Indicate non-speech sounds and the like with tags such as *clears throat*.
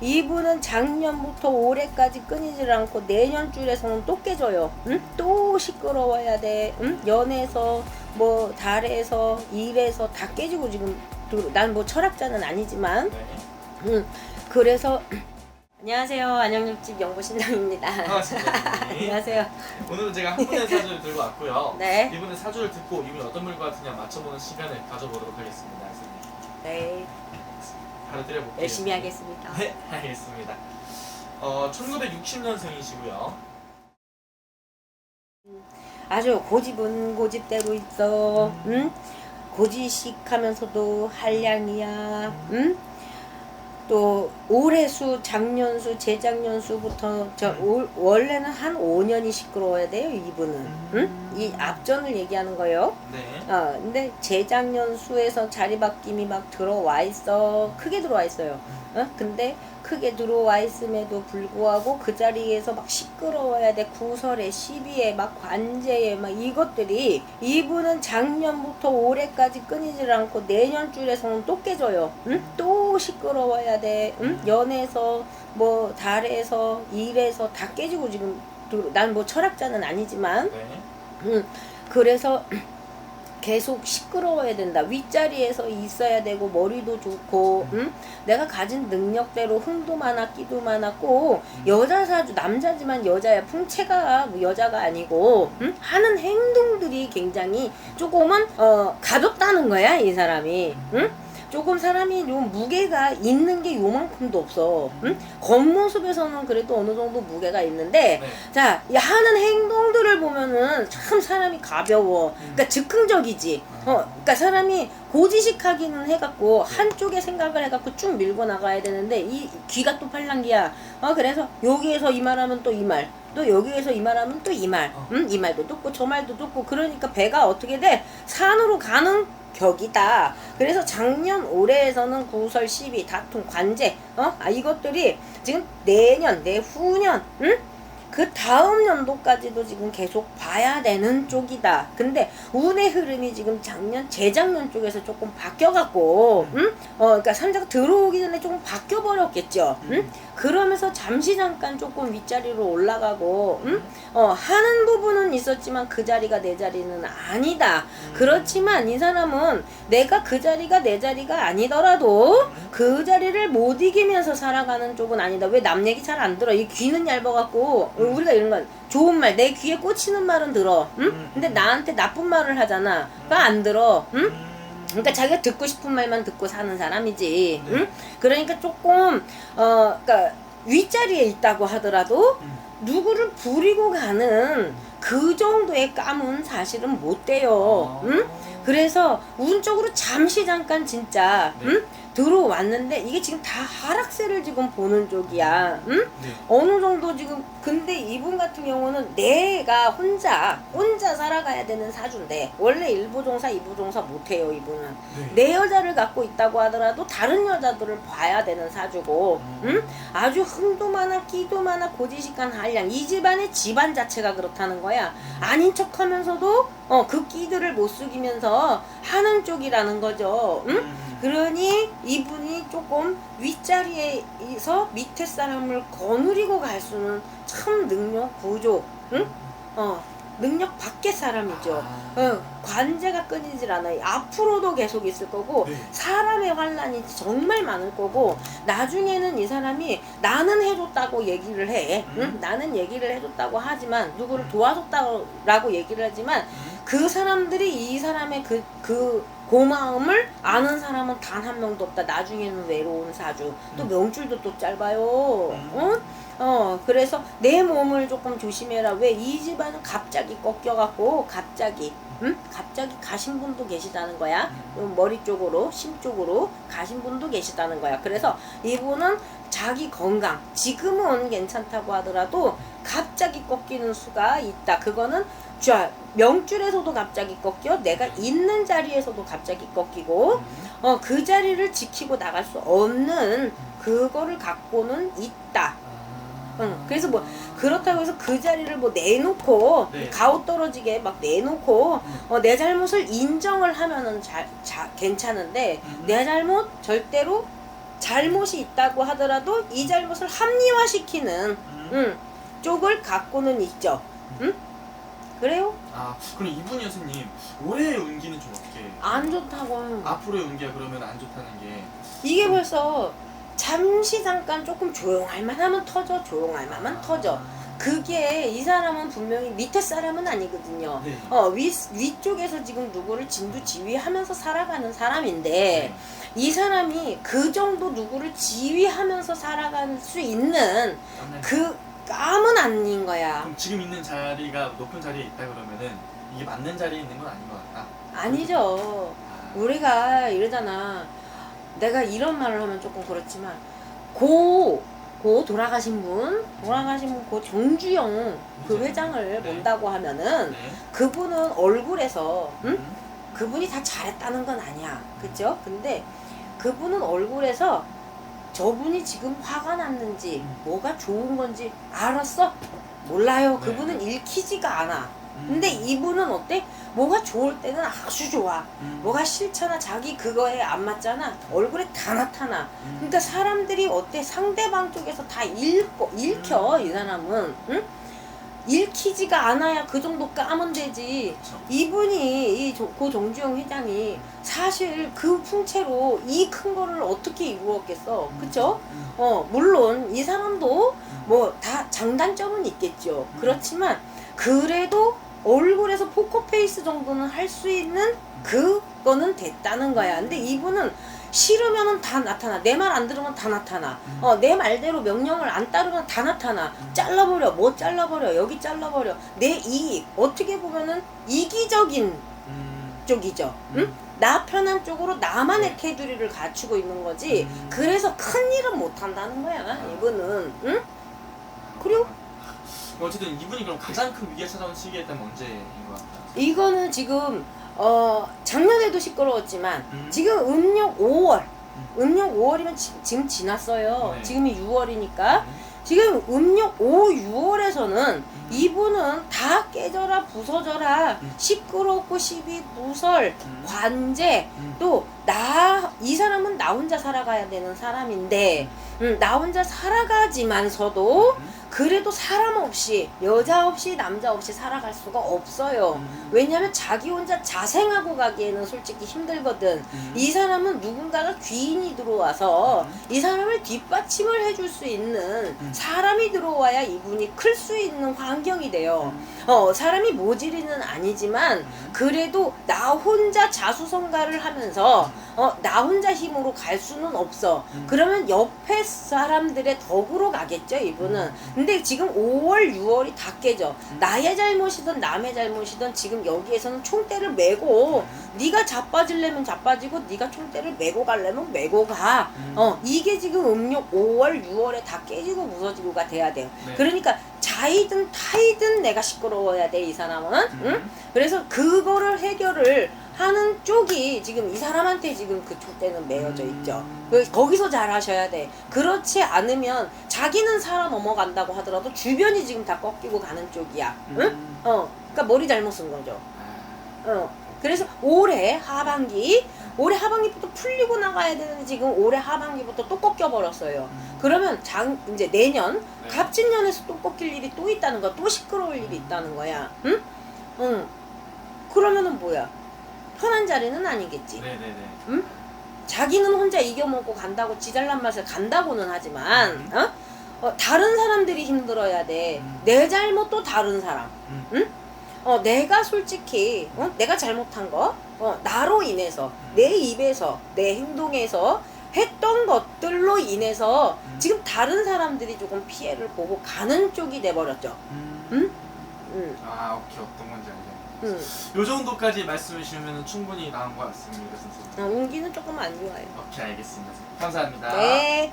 이분은 작년부터 올해까지 끊이질 않고 내년 줄에서는 또 깨져요. 응? 또 시끄러워야 돼. 응? 연에서 뭐 달에서 일에서 다 깨지고 지금 난 뭐 철학자는 아니지만 네. 응. 그래서 *clears throat* 안녕하세요 안녕육집 영보신당입니다. 선생님. 안녕하세요. 오늘은 제가 한 분의 사주를 들고 왔고요. 네. 이분의 사주를 듣고 이분이 어떤 것 같으냐 맞춰보는 시간을 가져보도록 하겠습니다. 선생님. 네 드려볼게요. 열심히 하겠습니다. 네, 알겠습니다. 어, 1960년생이시고요. 아주 고집은 고집대로 있어. 응? 고지식하면서도 한량이야. 응? 또 올해 수, 작년 수, 재작년 수부터 저 올, 원래는 한 5년이 시끄러워야 돼요 이분은. 응? 이 앞전을 얘기하는 거예요. 네. 어, 근데 재작년 수에서 자리 바뀜이 막 들어와 있어. 크게 들어와 있어요. 어? 근데 크게 들어와 있음에도 불구하고 그 자리에서 막 시끄러워야 돼. 구설에 시비에 막 관제에 막 이것들이 이분은 작년부터 올해까지 끊이질 않고 내년 줄에서는 또 깨져요. 응? 또 시끄러워야 돼. 응? 연에서 뭐 달에서 일에서 다 깨지고 지금 난 뭐 철학자는 아니지만 네. 음, 그래서 계속 시끄러워야 된다. 윗자리에서 있어야 되고 머리도 좋고, 음? 내가 가진 능력대로 흥도 많아, 끼도 많았고 여자 사주 남자지만 여자야 풍채가 뭐 여자가 아니고 음? 하는 행동들이 굉장히 조금은 어 가볍다는 거야 이 사람이. 응? 조금 사람이 좀 무게가 있는 게 요만큼도 없어. 응? 겉모습에서는 그래도 어느 정도 무게가 있는데 네. 자, 이 하는 행동들을 보면은 참 사람이 가벼워. 그러니까 즉흥적이지. 어, 그러니까 사람이 고지식하기는 해갖고 한쪽에 생각을 해갖고 쭉 밀고 나가야 되는데 이 귀가 또 팔랑귀야. 어, 그래서 여기에서 이 말하면 또 이 말. 또 여기에서 이 말하면 또 이 말. 어. 음, 이 말도 듣고 저 말도 듣고 그러니까 배가 어떻게 돼? 산으로 가는 격이다. 그래서 작년 올해에서는 구설 시비 다툼 관제 어? 아 이것들이 지금 내년 내후년 응? 그 다음 연도까지도 지금 계속 봐야 되는 쪽이다. 근데 운의 흐름이 지금 작년, 재작년 쪽에서 조금 바뀌어갖고, 응? 어, 그러니까 삼자가 들어오기 전에 조금 바뀌어버렸겠죠. 응? 그러면서 잠시 잠깐 조금 윗자리로 올라가고, 응? 어, 하는 부분은 있었지만 그 자리가 내 자리는 아니다. 그렇지만 이 사람은 내가 그 자리가 내 자리가 아니더라도 그 자리를 못 이기면서 살아가는 쪽은 아니다. 왜 남 얘기 잘 안 들어? 이 귀는 얇아갖고 우리가 이런 건 좋은 말, 내 귀에 꽂히는 말은 들어. 응? 음. 근데 나한테 나쁜 말을 하잖아. 그거 안 들어. 응? 음. 그러니까 자기가 듣고 싶은 말만 듣고 사는 사람이지. 네. 응? 그러니까 조금 어, 그러니까 윗자리에 있다고 하더라도 음. 누구를 부리고 가는 그 정도의 감은 사실은 못 돼요. 아. 응? 그래서 운적으로 잠시 잠깐 진짜 네. 응? 들어왔는데 이게 지금 다 하락세를 지금 보는 쪽이야. 응? 네. 어느 정도 지금 근데 이분 같은 경우는 내가 혼자 혼자 살아가야 되는 사주인데 원래 일부종사 이부종사 못해요 이분은 네. 내 여자를 갖고 있다고 하더라도 다른 여자들을 봐야 되는 사주고 응? 아주 흥도 많아 끼도 많아 고지식한 한량 이 집안의 집안 자체가 그렇다는 거야 아닌 척하면서도 어, 그 끼들을 못 숙이면서 하는 쪽이라는 거죠 응? 음. 그러니 이분이 조금 윗자리에서 밑에 사람을 거느리고 갈 수는 참 능력 구조, 응? 어, 능력 밖의 사람이죠. 아. 어, 관제가 끊이질 않아요. 앞으로도 계속 있을 거고, 네. 사람의 환란이 정말 많을 거고, 나중에는 이 사람이 나는 해줬다고 얘기를 해. 응? 음. 나는 얘기를 해줬다고 하지만, 누구를 도와줬다고 얘기를 하지만, 음. 그 사람들이 이 사람의 그, 그 고마움을 아는 사람은 단 한 명도 없다. 나중에는 외로운 사주. 또 음. 명줄도 또 짧아요. 음. 어? 어, 그래서 내 몸을 조금 조심해라. 왜 이 집안은 갑자기 꺾여갖고, 갑자기, 응? 갑자기 가신 분도 계시다는 거야. 음, 머리 쪽으로, 심 쪽으로 가신 분도 계시다는 거야. 그래서 이분은 자기 건강, 지금은 괜찮다고 하더라도 갑자기 꺾이는 수가 있다. 그거는 자, 명줄에서도 갑자기 꺾여, 내가 있는 자리에서도 갑자기 꺾이고, 음. 어, 그 자리를 지키고 나갈 수 없는 그거를 갖고는 있다. 아. 응. 그래서 뭐 그렇다고 해서 그 자리를 뭐 내놓고 네. 가오 떨어지게 막 내놓고 음. 어, 내 잘못을 인정을 하면은 자, 자, 괜찮은데 음. 내 잘못 절대로 잘못이 있다고 하더라도 이 잘못을 합리화시키는 음. 음, 쪽을 갖고는 있죠. 음? 그래요? 아 그럼 이분이 선생님 올해의 운기는 좀 어떻게? 안 좋다고요. 앞으로의 운기가 그러면 안 좋다는 게 이게 벌써 잠시 잠깐 조금 조용할 만하면 터져 조용할 만하면 아. 터져 그게 이 사람은 분명히 밑에 사람은 아니거든요 네. 어 위, 위쪽에서 지금 누구를 진두지휘하면서 살아가는 사람인데 네. 이 사람이 그 정도 누구를 지휘하면서 살아갈 수 있는 그... 그 감은 아닌 거야 그럼 지금 있는 자리가 높은 자리에 있다 그러면은 이게 맞는 자리에 있는 건 아닌 것 같다. 아니죠 아, 우리가 이러잖아. 내가 이런 말을 하면 조금 그렇지만 고, 고 돌아가신 분, 돌아가신 분, 고 정주영 그 회장을 네. 본다고 하면은 네. 그분은 얼굴에서 응? 음. 그분이 다 잘했다는 건 아니야. 그죠? 근데 그분은 얼굴에서 저분이 지금 화가 났는지 음. 뭐가 좋은 건지 알았어? 몰라요. 네. 그분은 읽히지가 않아. 음. 근데 이분은 어때? 뭐가 좋을 때는 아주 좋아. 음. 뭐가 싫잖아 자기 그거에 안 맞잖아 얼굴에 다 나타나 음. 그러니까 사람들이 어때 상대방 쪽에서 다 읽고 읽혀 음. 이 사람은 응? 읽히지가 않아야 그 정도 까면 되지. 이분이 이 조- 고 정주영 회장이 사실 그 풍채로 이 큰 거를 어떻게 이루었겠어 그쵸? 음. 어 물론 이 사람도 음. 뭐다 장단점은 있겠죠 음. 그렇지만 그래도 얼굴에서 포커페이스 정도는 할 수 있는 그거는 됐다는 거야. 근데 이분은 싫으면은 다 나타나. 내 말 안 들으면 다 나타나. 음. 어, 내 말대로 명령을 안 따르면 다 나타나. 음. 잘라버려. 뭐 잘라버려. 여기 잘라버려. 내 이익. 어떻게 보면은 이기적인 음. 쪽이죠. 응? 음. 나 편한 쪽으로 나만의 네. 테두리를 갖추고 있는 거지. 음. 그래서 큰 일은 못 한다는 거야. 이분은. 응? 그리고? 어쨌든 이분이 그럼 가장 큰 위기에 찾아온 시기에 있다면 언제인 것 같아요? 이거는 지금 어 작년에도 시끄러웠지만 음. 지금 음력 5월 음. 음력 5월이면 지, 지금 지났어요 네. 지금이 6월이니까 음. 지금 음력 5, 6월에서는 음. 이분은 다 깨져라 부서져라 음. 시끄럽고 시비 누설 음. 관제 음. 또나 이 사람은 나 혼자 살아가야 되는 사람인데 음, 나 혼자 살아가지만서도 음. 그래도 사람 없이 여자 없이 남자 없이 살아갈 수가 없어요. 음. 왜냐면 자기 혼자 자생하고 가기에는 솔직히 힘들거든. 음. 이 사람은 누군가가 귀인이 들어와서 음. 이 사람을 뒷받침을 해줄 수 있는 음. 사람이 들어와야 이분이 클 수 있는 환경이 돼요. 음. 어, 사람이 모질이는 아니지만 음. 그래도 나 혼자 자수성가를 하면서 어, 나 혼자 힘으로 갈 수는 없어. 음. 그러면 옆에 사람들의 덕으로 가겠죠, 이분은. 음. 근데 지금 5월, 6월이 다 깨져. 음. 나의 잘못이든 남의 잘못이든 지금 여기에서는 총대를 메고 음. 네가 자빠지려면 자빠지고 네가 총대를 메고 가려면 메고 가. 음. 어, 이게 지금 음력 5월, 6월에 다 깨지고 부서지고가 돼야 돼요. 네. 그러니까 자이든 타이든 내가 시끄러워야 돼, 이 사람은. 음. 응? 그래서 그거를 해결을 하는 쪽이 지금 이 사람한테 지금 그 촉대는 매여져 음. 있죠. 그 거기서 잘 하셔야 돼. 그렇지 않으면 자기는 살아 넘어간다고 하더라도 주변이 지금 다 꺾이고 가는 쪽이야. 응? 음. 어. 그러니까 머리 잘못 쓴 거죠. 아. 어. 그래서 올해 하반기 올해 하반기부터 풀리고 나가야 되는데 지금 올해 하반기부터 또 꺾여 버렸어요. 음. 그러면 장 이제 내년 네. 갑진년에서 또 꺾일 일이 또 있다는 거야. 또 시끄러울 일이 있다는 거야. 응? 응. 그러면은 뭐야? 편한 자리는 아니겠지. 네네네. 음? 자기는 혼자 이겨먹고 간다고 지잘난 맛을 간다고는 하지만 음. 어? 어, 다른 사람들이 힘들어야 돼. 음. 내 잘못도 다른 사람. 음. 응? 어, 내가 솔직히 어? 내가 잘못한 거 어, 나로 인해서 음. 내 입에서 내 행동에서 했던 것들로 인해서 음. 지금 다른 사람들이 조금 피해를 보고 가는 쪽이 돼버렸죠. 음. 응? 응, 아 오케이 어떤 건지 알겠 네. 응. 요 정도까지 말씀해 주시면 충분히 나은 것 같습니다, 선생님. 어, 운기는 조금 안 좋아요. 오케이 알겠습니다. 감사합니다. 네.